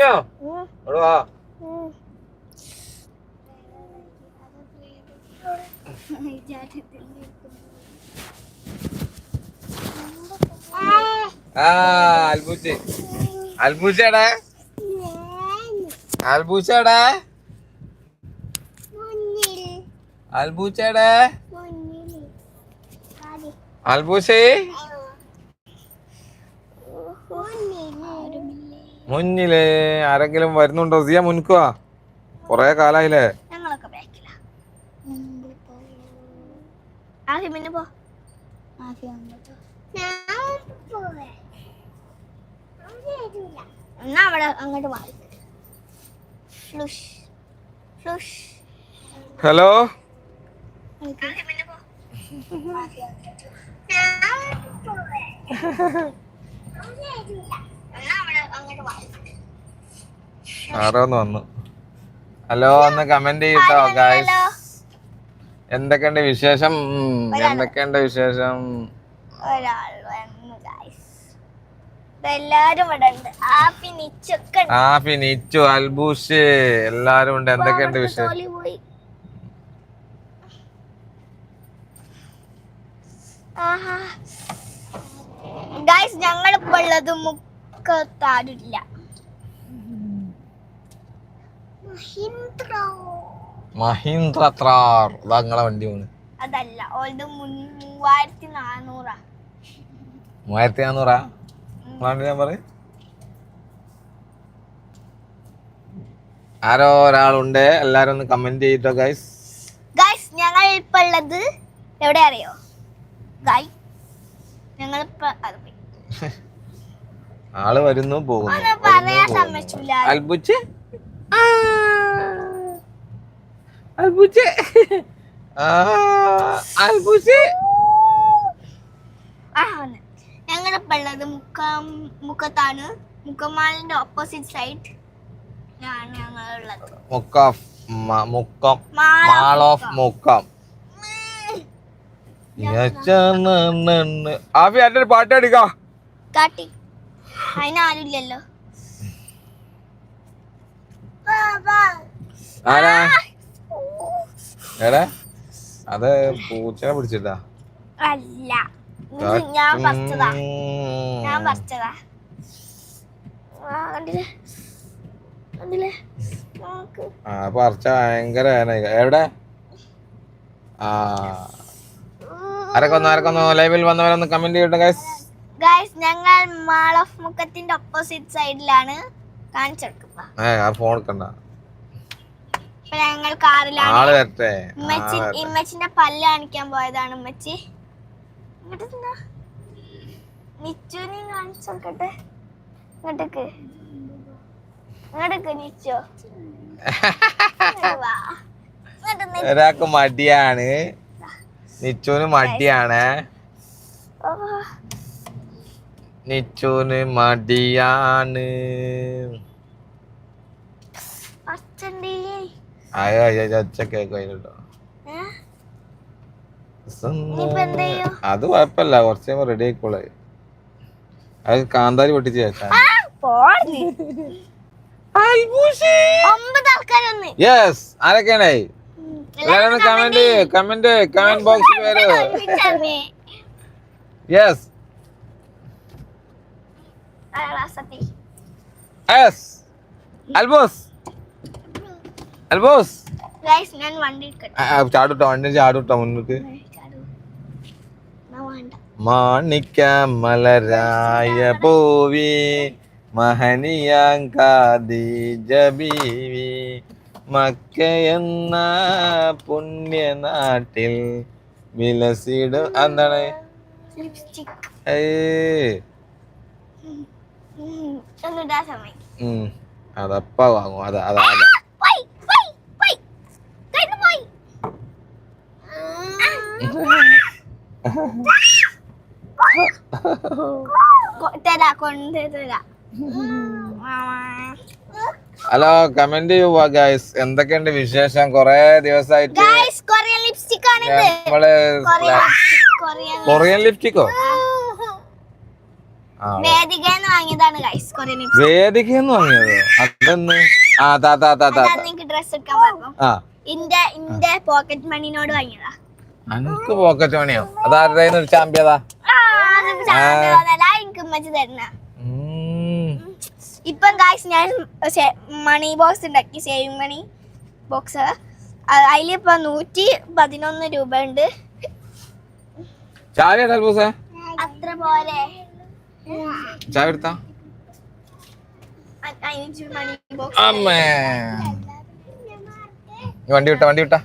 응. 어로 와. 응. 아, 알부지. 알부자라? 알부자라? 알부자라? 알부세? മുന്നിൽ ആരെങ്കിലും വരുന്നുണ്ടോ? സിയ മുൻകുവാ കൊറേ കാലായില്ലേ? ഞങ്ങളൊക്കെ ബാക്കില. ആദ്യം പിന്നെ പോ. എന്നാ അവിടെ അങ്ങോട്ട് മാറി. ഹലോ? പിന്നെ പോ എന്നാ അവിടെ അങ്ങോട്ട് മാറി ആരോ ഒന്ന് വന്നു? ഹലോ ഒന്ന് കമന്റ് ചെയ്യട്ടോ ഗായ്സ് എന്തൊക്കെയുണ്ട് വിശേഷം? എന്തൊക്കെയുണ്ട് വിശേഷം? ഒരാൾ വന്നു ഗൈസ് എല്ലാരും ഉണ്ട്. ആപ്പി നിച്ചൊക്കെ ഉണ്ട്. ആ ഫിനിച്ചു അൽബൂഷ് എല്ലാരും ഉണ്ട്. എന്തൊക്കെയുണ്ട് വിശേഷം ഗായ്സ് ഞങ്ങളിപ്പോ ഉള്ളത് മുക്കത്താരില്ല മഹീന്ദ്ര. ത്രാർ. ഇതാ വണ്ടി പോണ് അതല്ല ഓൾഡ് മൂവായിരത്തി നാനൂറാ മൂവായിരത്തി നാനൂറാ വണ്ടി ഞാൻ പറയും ആരോ ഒരാളുണ്ട്. എല്ലാരും ഒന്ന് കമന്റ് ചെയ്തോ ഗൈസ് ഗൈസ് ഞങ്ങൾ ഇപ്പൊ ഉള്ളത് എവിടെ അറിയോ? ഗൈ ഞങ്ങൾ. ആൾ വരുന്നു പോകുന്നു. അൽബുച്ച്? അൽബുച്ച്? അൽബുച്ച്. ഞങ്ങളിപ്പോ ഉള്ളത് മുക്കം മുക്കത്താണ്. മുക്കമാലിന്റെ opposite side Mukkam Mukkam. Mall of Mukkam. ആഫി എന്റെ പാട്ട് അടിക്കാം അതിനാരുമില്ലല്ലോ. ആരാ? എടാ അത് പൂച്ചനെ പിടിച്ചിട്ടാ. അല്ല. ഞാൻ പറിച്ചതാ ഞാൻ പറിച്ചതാ ആ, പറിച്ച ഭയങ്കര. എവിടെ? ആ. ആരൊക്കെ ഒന്ന് ആരൊക്കെ ഒന്ന് ലൈവിൽ വന്നവരൊന്ന് കമന്റ് ചെയ്യട്ടെ ഗൈസ് ഗൈസ് ഞങ്ങൾ മാൾ ഓഫ് മുക്കത്തിന്റെ ഓപ്പോസിറ്റ് സൈഡിലാണ് കാണിച്ചെടുക്കുക ഫോൺ എടുക്കണ്ട. ഞങ്ങൾ കാറിലാണ്. ഇമ്മച്ചിന്റെ പല്ല് കാണിക്കാൻ പോയതാണ് ഉമ്മച്ചി. ഇങ്ങോട്ടേക്ക്. ഇങ്ങോട്ടേക്ക് നിച്ചോ. ഒരാൾക്ക് മടിയാണ്. നിച്ചുവിന് മടിയാണ്. ഓ, നിച്ചുവിന് മടിയാണ്. അയ്യോ അയ്യോ ഒച്ച അത് കുഴപ്പമില്ല കുറച്ച് കഴിയുമ്പോ റെഡി ആയിക്കോളെ. അത് കാന്താരി പൊട്ടിച്ച് ചേച്ചാ യെസ് ആരൊക്കെയാണ്? കമന്റ് കമന്റ് കമന്റ് ബോക്സിൽ വരൂ. യെസ് അൽബോസ് അൽബോസ് ഗൈസ് ഞാൻ വണ്ടി ചാടുട്ടോ വണ്ടി ചാടുട്ടോ മുന്നോട്ട് മാണിക്ക മലരായ പൂവി മഹനിയാങ്കാദീജബീവി മക്ക എന്ന പുണ്യനാട്ടിൽ വിലസിടും. എന്താണ് ലിപ്സ്റ്റിക് അതപ്പ വാങ്ങും അതാ അതാ ഹലോ കമന്റ് ചെയ്യുക ഗൈസ് എന്തൊക്കെയുണ്ട് വിശേഷം കൊറേ ദിവസമായിട്ട് നമ്മൾ കൊറിയൻ ലിപ്സ്റ്റിക് കൊറിയൻ കൊറിയൻ ലിപ്റ്റിക്കോ ആ വേദികന്ന് വാങ്ങിയതാണ് ഗൈസ് കൊറേ നിമിഷം. വേദികന്ന് വാങ്ങിയത്? അതെന്ന് ആ താ താ താ താ എനിക്ക് ഡ്രസ് എടുക്കാൻ പറഞ്ഞു. ആ. ഇന്റെ ഇന്റെ പോക്കറ്റ് മണിനോട് വാങ്ങിയതാ. അനക്ക് പോക്കറ്റ് മണിയോ അതാരുടെ ഒരു ചാമ്പ്യതാ എനിക്ക് ഉമ്മച്ചി തരുന്ന. ഇപ്പം ഗായ്സ് ഞാൻ മണി ബോക്സ് ഉണ്ടാക്കി സേവിങ് മണി ബോക്സ് അതിലിപ്പോ നൂറ്റി പതിനൊന്ന് രൂപ ഉണ്ട് അത്ര പോലെ. ചായ എടുത്താ അമ്മേ വണ്ടി വിട്ട വണ്ടി വിട്ട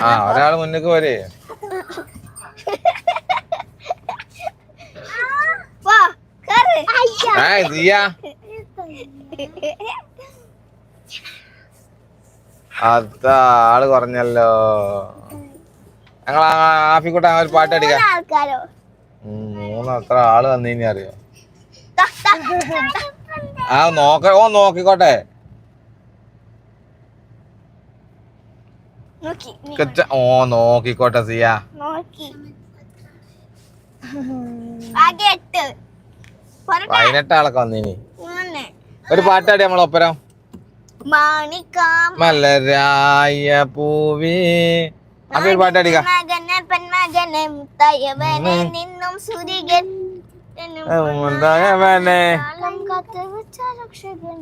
ആ ഒരാൾ മുന്നേക്ക് പോരേ അതാ ആൾ കുറഞ്ഞല്ലോ ഞങ്ങൾ ആഫിക്കൂട്ട ഒരു പാട്ട് അടിക്കാം. മൂന്ന് അത്ര ആൾ വന്നിനി അറിയോ. ആ നോക്ക ഓ നോക്കിക്കോട്ടെ. ഓ നോക്കിക്കോട്ടെ സിയ? പതിനെട്ട് ആളൊക്കെ വന്നിനി. ഒരു പാട്ടാടി നമ്മളൊപ്പരം മാണിക്കാം മലരായ പൂവി അപ്പൊ പാട്ടാടിക പാട്ടടിക്കാം മകനെ പെൺമകനെ മുത്തയവനെ നിന്നും സുരികൻ കാത്ത് വെച്ച രക്ഷകൻ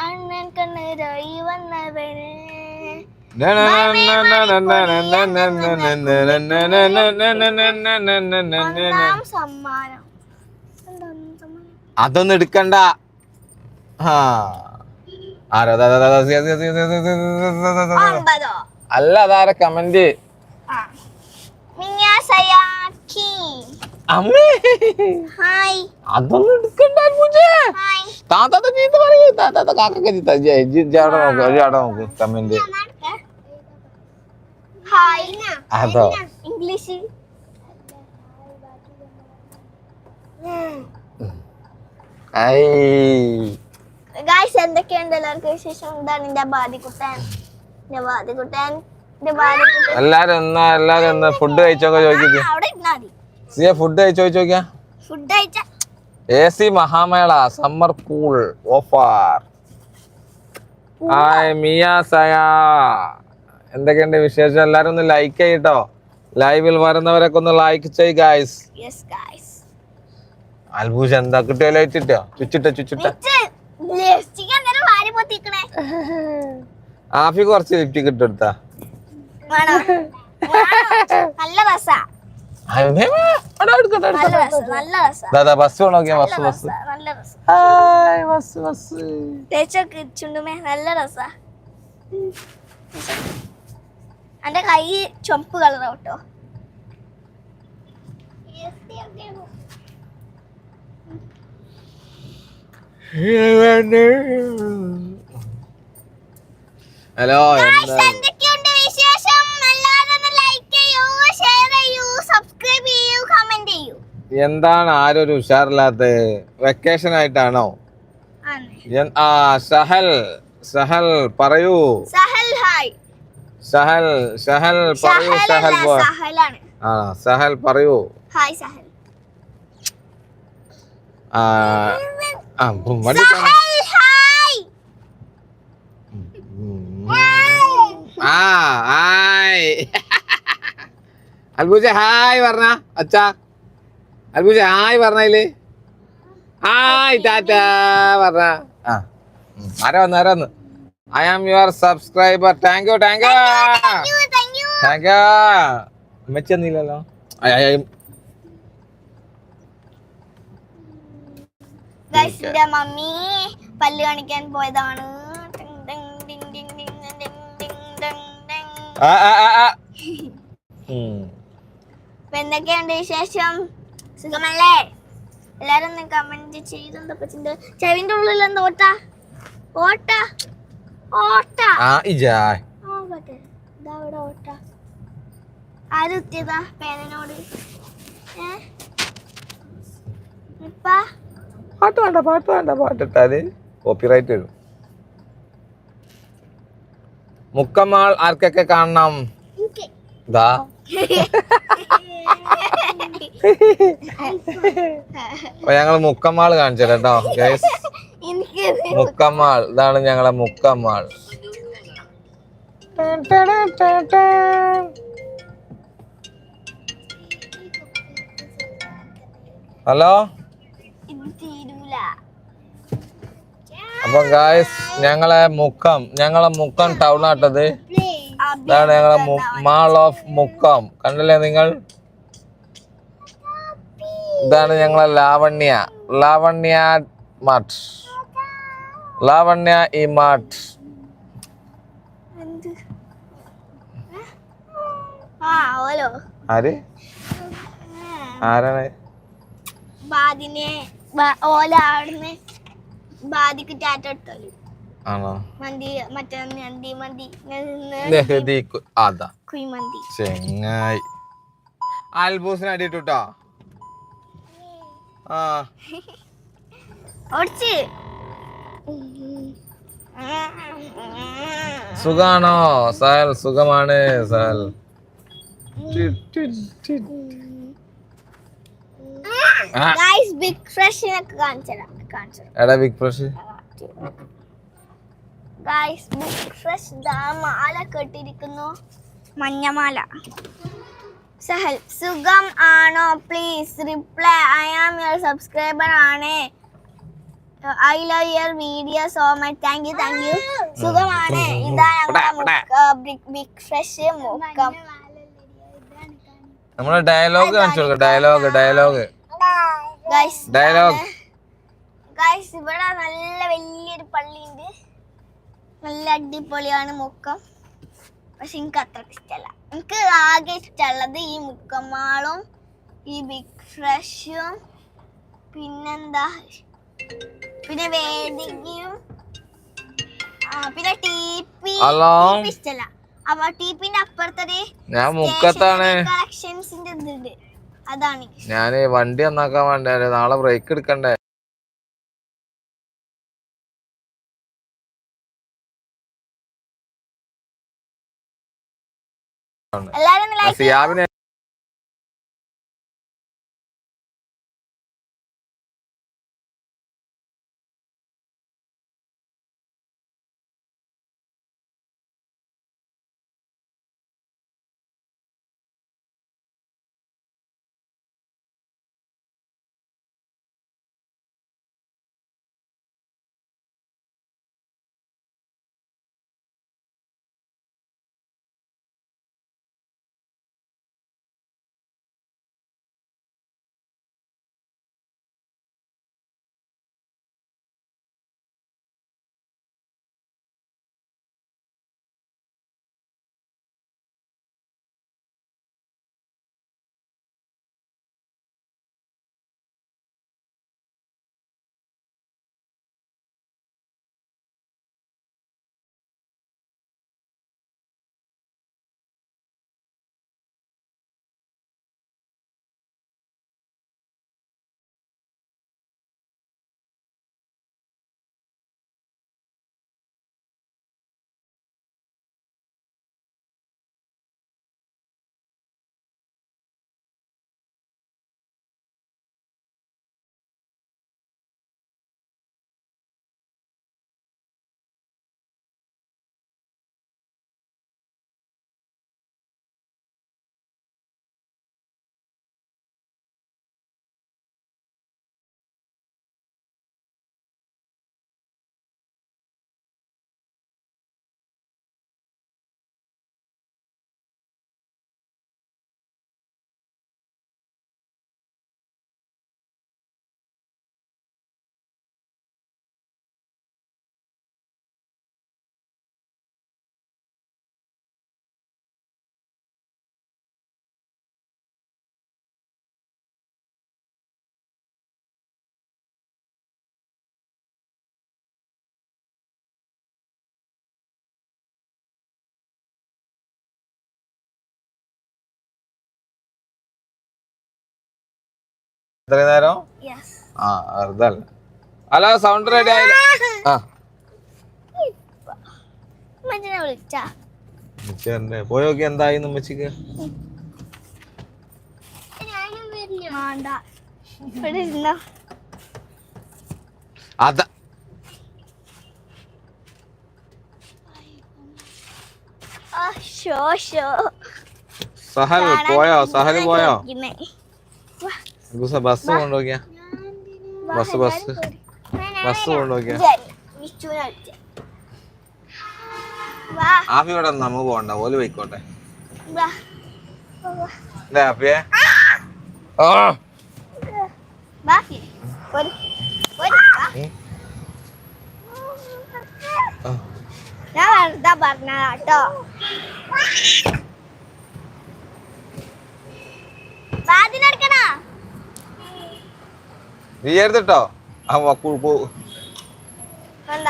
അണ്ണൻ കണ്ണീരായി വന്നവനെ? അതൊന്നും എടുക്കണ്ട ആ ആരോ അല്ല അതാര കമന്റ് അതൊന്നും എടുക്കണ്ട താത്താത്ത ചീത്ത പറയൂ. താത്താത്ത കാക്കൊക്കെ ചീത്ത. ചേട്ടൻ നോക്ക് ഒരു ചേട്ടൻ നോക്ക് കമന്റ് അതോ? ഇംഗ്ലീഷ്. എന്തൊക്കെയുണ്ട് എല്ലാവർക്കും വിശേഷം? എന്താണ് എന്റെ ബാധിക്കുട്ടൻ എല്ലാരും എന്നാ എല്ലാരും എന്നാ ഫുഡ് കഴിച്ചോക്കെ ചോദിക്കുക ഫുഡ് കഴിച്ചോ ചോദിക്കാ? ഫുഡ് കഴിച്ച. എ സി മഹാമേള സമ്മർ പൂൾ ഓഫർ ഹായ് മിയ സയ. എന്തൊക്കെയുണ്ട് വിശേഷം? എല്ലാരും ഒന്ന് ലൈക്ക് ചെയ്യട്ടോ. ലൈവിൽ വരുന്നവരൊക്കെ ഒന്ന് ലൈക്ക് ചെയ് ഗായ്സ് യെസ് ഗായ്സ് അൽബൂസ് എന്താ കിട്ടിയോ ലൈറ്റ് ഇട്ടോ ചുച്ചിട്ട. ചുച്ചിട്ട ആഫി കുറച്ച് ലിപ്റ്റിക് ഇട്ടെടുത്താ നല്ല ബസ്സാ ദാദാ ബസ് നോക്കിയ ബസ് ബസ് ഹായ് ബസ് ബസ് തേച്ചൊക്കെ ചുണ്ടുമേ നല്ല രസാ എന്റെ കൈ ചുമപ്പ് കളറാ കേട്ടോ. Yeah, I know. ഹലോ എന്താ? എന്തൊക്കെയുണ്ട് വിശേഷം? ലൈക്ക് ചെയ്യൂ ഷെയർ ചെയ്യൂ സബ്സ്ക്രൈബ് ചെയ്യൂ കമന്റ് ചെയ്യൂ. എന്താണ് ആരും ഒരു ഉഷാറില്ലാത്ത വെക്കേഷൻ ആയിട്ടാണോ? ആ സഹൽ സഹൽ പറയൂ. സഹൽ ഹായ് സഹൽ സഹൽ പറയൂ സഹൽ ആ സഹൽ പറയൂ. ഹായ് സഹൽ. ആ വണ്ടി കാണാം. സഹൽ ഹായ് ഉം. ആ ഹായ്. അൽബൂജ ഹായ് പറഞ്ഞ അച്ഛാ. അൽബൂജ ഹായ് പറഞ്ഞതിൽ ഹായ് ടാറ്റ പറഞ്ഞ. ആ. ആരാ വന്ന് ആരാ വന്ന്? I am your subscriber. Thank you thank you. Thank you മെച്ചൊന്നുമില്ലല്ലോ mummy പല്ല് കാണിക്കാൻ പോയതാണ്. എന്തൊക്കെയുണ്ട് വിശേഷം? സുഖമല്ലേ? എല്ലാരും ഒന്ന് കമന്റ് ചെയ്തെന്താ പറ്റുന്നത് ചെവിന്റെ ഉള്ളിൽ എന്താ ഓട്ട? ഓട്ട? ഓട്ട? ആ ഇജാ. നോക്കട്ടെ ഇതാ ഇവിടെ ഓട്ട. ആരുത്തിയതാ പേനോട് പാട്ട് വേണ്ട പാട്ട് വേണ്ട പാട്ടിട്ടാൽ കോപ്പിറൈറ്റ് വരും. മുക്കമാൾ ആർക്കൊക്കെ കാണണം? ദാ. അപ്പൊ ഞങ്ങൾ മുക്കമ്മാൾ കാണിച്ചു കേട്ടോ ഗൈസ് എനിക്ക് മുക്കമ്മാൾ ഇതാണ് ഞങ്ങളെ മുക്കമാൾ. ഹലോ? അപ്പൊ ഗായ്സ് ഞങ്ങളെ മുക്കം ഞങ്ങളെ മുക്കം ടൗൺ ആട്ടത് ഇതാണ് ഞങ്ങളെ മാൾ ഓഫ് മുക്കം. കണ്ടല്ലേ നിങ്ങൾ? ഇതാണ് ഞങ്ങളെ ലാവണ്യ. ലാവണ്യ മാർട്ട് ലാവണ്യ ഈ മാർട്ട് ആര്? ആരാണ്? ഓല ബാദിക്ക് ടാറ്റ എടുത്തോളൂ ആണോ? മന്തി മറ്റേ മന്തി മന്തി. നെഹദി കു- അതാ. കുഴിമന്തി ചെങ്ങായി. ആൽബൂസിന് അടിയിട്ടുട്ടോ? ആ. ഓടിച്ച്. സുഖാണോ? സഹൽ സുഖമാണ് സഹൽ. ഗൈസ് ബിഗ് ഫ്രഷിനൊക്കെ കാണിച്ചുതരാം കാണിച്ചുതരാം എടാ big fresh guys big fresh ദാ മാല കെട്ടിയിരിക്കുന്നു മഞ്ഞമാല. സഹൽ സുഖം ആണോ? Please reply I am your subscriber ആണ്. I love your video so much thank you thank you സുഖമാണ് ഇതാ ബിഗ് ഫ്രഷ് മുക്കം നമ്മുടെ ഡയലോഗ് കാണിച്ചു കൊടുക്ക. ഡയലോഗ് ഡയലോഗ് ഡയലോഗ് ഗൈസ് ഇവിടെ നല്ല വലിയൊരു പള്ളിയുണ്ട്. നല്ല അടിപൊളിയാണ് മുക്കം. പക്ഷെ എനിക്ക് അത്ര ഇഷ്ടമല്ല. എനിക്ക് ആകെ ഇഷ്ടമുള്ളത് ഈ മുക്കമാളും ഈ ബിഗ് ഫ്രഷും പിന്നെന്താ? പിന്നെ വേദികയും പിന്നെ ടി പി ഹലോ ഇഷ്ടമല്ല. അപ്പൊ ടി അപ്പുറത്തത് ഞാൻ മുക്കത്താണ്. കളക്ഷൻസിന്റെ ഇതുണ്ട് അതാണ്. ഞാൻ ഞാൻ വണ്ടി നന്നാക്കാൻ വേണ്ടേ? നാളെ ബ്രേക്ക് എടുക്കണ്ടേ? എല്ലാരും സിയാബിന് നേരം? ആ വെറുതെ അല്ല. സൗണ്ട് റെഡി ആയില്ല. ആ. പോയി നോക്കി എന്തായി ഉമ്മച്ചിക്ക്. അത. സഹൽ പോയോ? സഹൽ പോയോ? ഗുസ ബസ് കൊണ്ടുപോക്കിയാ ബസ് ബസ്. ബസ് കൊണ്ടുപോക്കിയാ ജൻ, വിഷുവിനെ വിളിച്ചെ. വാ. ആഫി ഇവിടെ വന്ന് നമുക്ക് പോകണ്ട. ഓൽ പോയിക്കോട്ടെ. ആഫിയെ. ആ. ഞാൻ വെറുതെ പറഞ്ഞതാട്ടോ വാതിലടക്കണോ നീ എടുത്തിട്ടോ ആ പോ വേണ്ട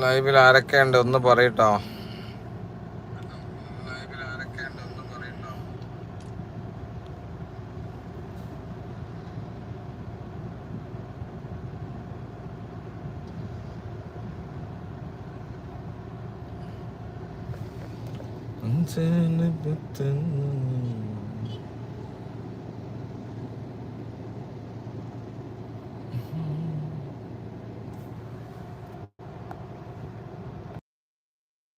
ലൈവിൽ ആരൊക്കെ ഉണ്ട് ഒന്ന് പറയട്ടോ tenibitten